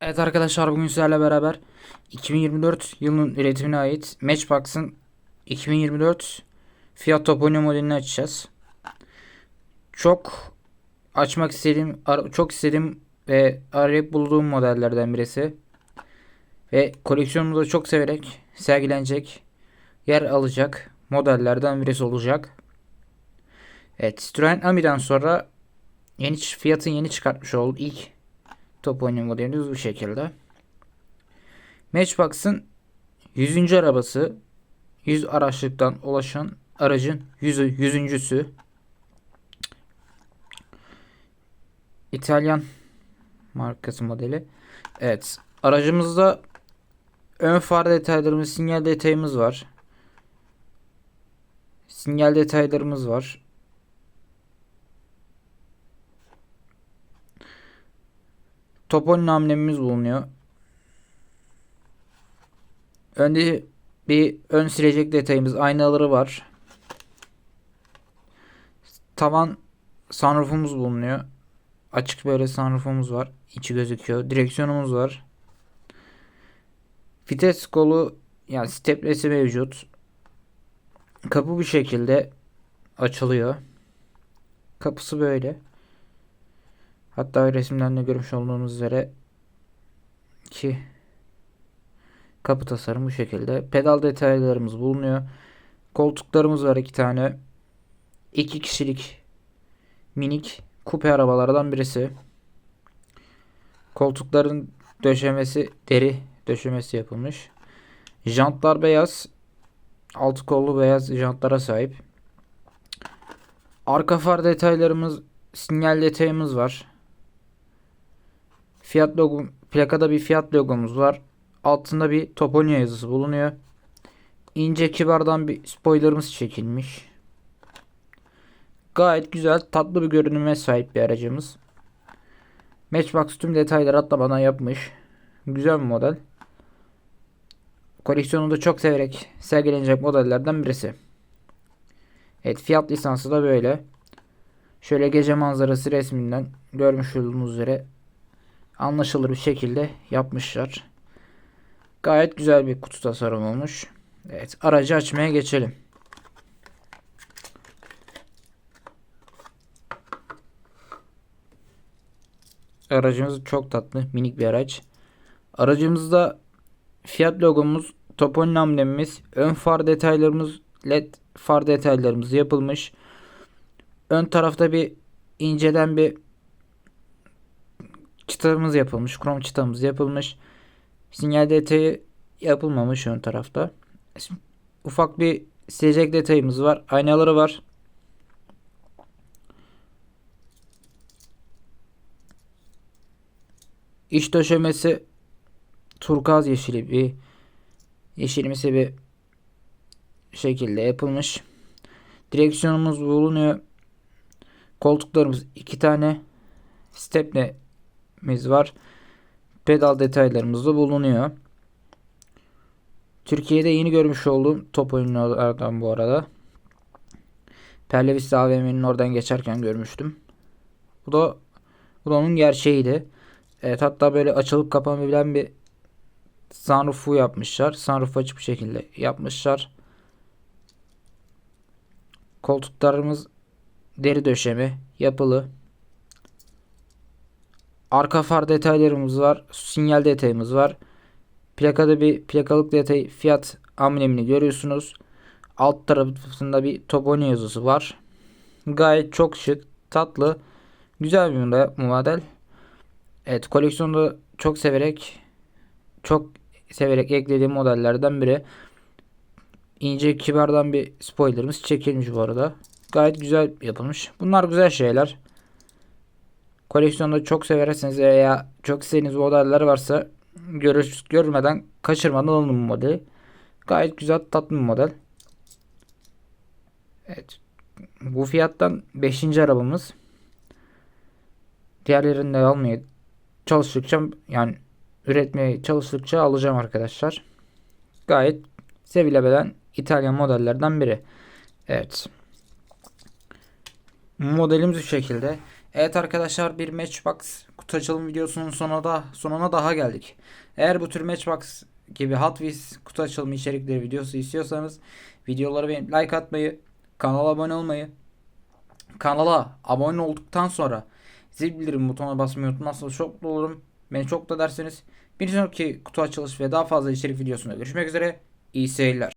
Evet arkadaşlar bugün sizlerle beraber 2024 yılının üretimine ait Matchbox'ın 2024 Fiat Topolino modelini açacağız. Çok açmak istediğim, çok istediğim ve arayıp bulduğum modellerden birisi. Ve koleksiyonumda çok severek sergilenecek, yer alacak modellerden birisi olacak. Evet, Citroen Ami'den sonra yeni Fiat'ın yeni çıkartmış olduğu ilk top oyunu modelimiz bu şekilde. Matchbox'ın 100. arabası 100 araçlıktan ulaşan aracın 100. yüzüncüsü. İtalyan markası modeli. Evet. Aracımızda ön far detaylarımız, sinyal detayımız var. Sinyal detaylarımız var. Topolin amblemimiz bulunuyor. Önde bir ön silecek detayımız, aynaları var. Tavan sunroofumuz bulunuyor. Açık böyle sunroofumuz var. İçi gözüküyor. Direksiyonumuz var. Vites kolu yani steplesi mevcut. Kapı bu şekilde açılıyor. Kapısı böyle. Hatta resimden de görmüş olduğunuz üzere ki kapı tasarımı bu şekilde. Pedal detaylarımız bulunuyor. Koltuklarımız var iki tane. İki kişilik minik kupe arabalardan birisi. Koltukların döşemesi deri döşemesi yapılmış. Jantlar beyaz. Altı kollu beyaz jantlara sahip. Arka far detaylarımız, sinyal detayımız var. Fiyat logo, plakada bir fiyat logomuz var. Altında bir Topolino yazısı bulunuyor. İnce kibardan bir spoilerımız çekilmiş. Gayet güzel, tatlı bir görünüme sahip bir aracımız. Matchbox tüm detayları atlamadan yapmış. Güzel bir model. Koleksiyonunda çok severek sergilenecek modellerden birisi. Evet fiyat lisansı da böyle. Şöyle gece manzarası resminden görmüş olduğunuz üzere anlaşılır bir şekilde yapmışlar. Gayet güzel bir kutu tasarım olmuş. Evet aracı açmaya geçelim. Aracımız çok tatlı minik bir araç. Aracımızda Fiat logomuz, toponin amblemimiz, ön far detaylarımız, led far detaylarımız yapılmış. Ön tarafta bir inceden bir çıtamız yapılmış. Krom çıtamız yapılmış. Sinyal detayı yapılmamış ön tarafta. Ufak bir silecek detayımız var. Aynaları var. İç döşemesi turkuaz yeşili bir yeşilimsi bir şekilde yapılmış. Direksiyonumuz bulunuyor. Koltuklarımız iki tane. Stepnemiz var. Pedal detaylarımız da bulunuyor. Türkiye'de yeni görmüş olduğum top oyunlardan bu arada. Perlevis AVM'nin oradan geçerken görmüştüm. Bu da bu da onun gerçeğiydi. Evet hatta böyle açılıp kapanabilen bir sunroof'u yapmışlar. Sunroof açık bir şekilde yapmışlar. Koltuklarımız deri döşeme yapılı. Arka far detaylarımız var. Sinyal detayımız var. Plakada bir plakalık detayı fiyat amblemini görüyorsunuz. Alt tarafında bir Toboni yazısı var. Gayet çok şık, tatlı, güzel bir model. Evet koleksiyonda çok severek çok severek eklediğim modellerden biri. İnce kibardan bir spoilerımız çekilmiş bu arada. Gayet güzel yapılmış. Bunlar güzel şeyler. Koleksiyonda çok severseniz veya çok istediğiniz modeller varsa görür, görmeden kaçırmadan alın bu modeli. Gayet güzel tatlı bir model. Evet. Bu fiyattan 5. arabamız. Diğerlerini de almaya çalıştıkça yani üretmeye çalıştıkça alacağım arkadaşlar. Gayet sevilebilen İtalyan modellerden biri. Evet. Modelimiz bu şekilde. Evet arkadaşlar bir Matchbox kutu açılım videosunun sonuna da sonuna daha geldik. Eğer bu tür Matchbox gibi Hot Wheels kutu açılımı içerikleri videosu istiyorsanız videoları beğenip like atmayı, kanala abone olmayı, kanala abone olduktan sonra zil bildirim butonuna basmayı unutmazsanız çok mutlu olurum. Beni çok da derseniz bir sonraki kutu açılış ve daha fazla içerik videosunda görüşmek üzere. İyi seyirler.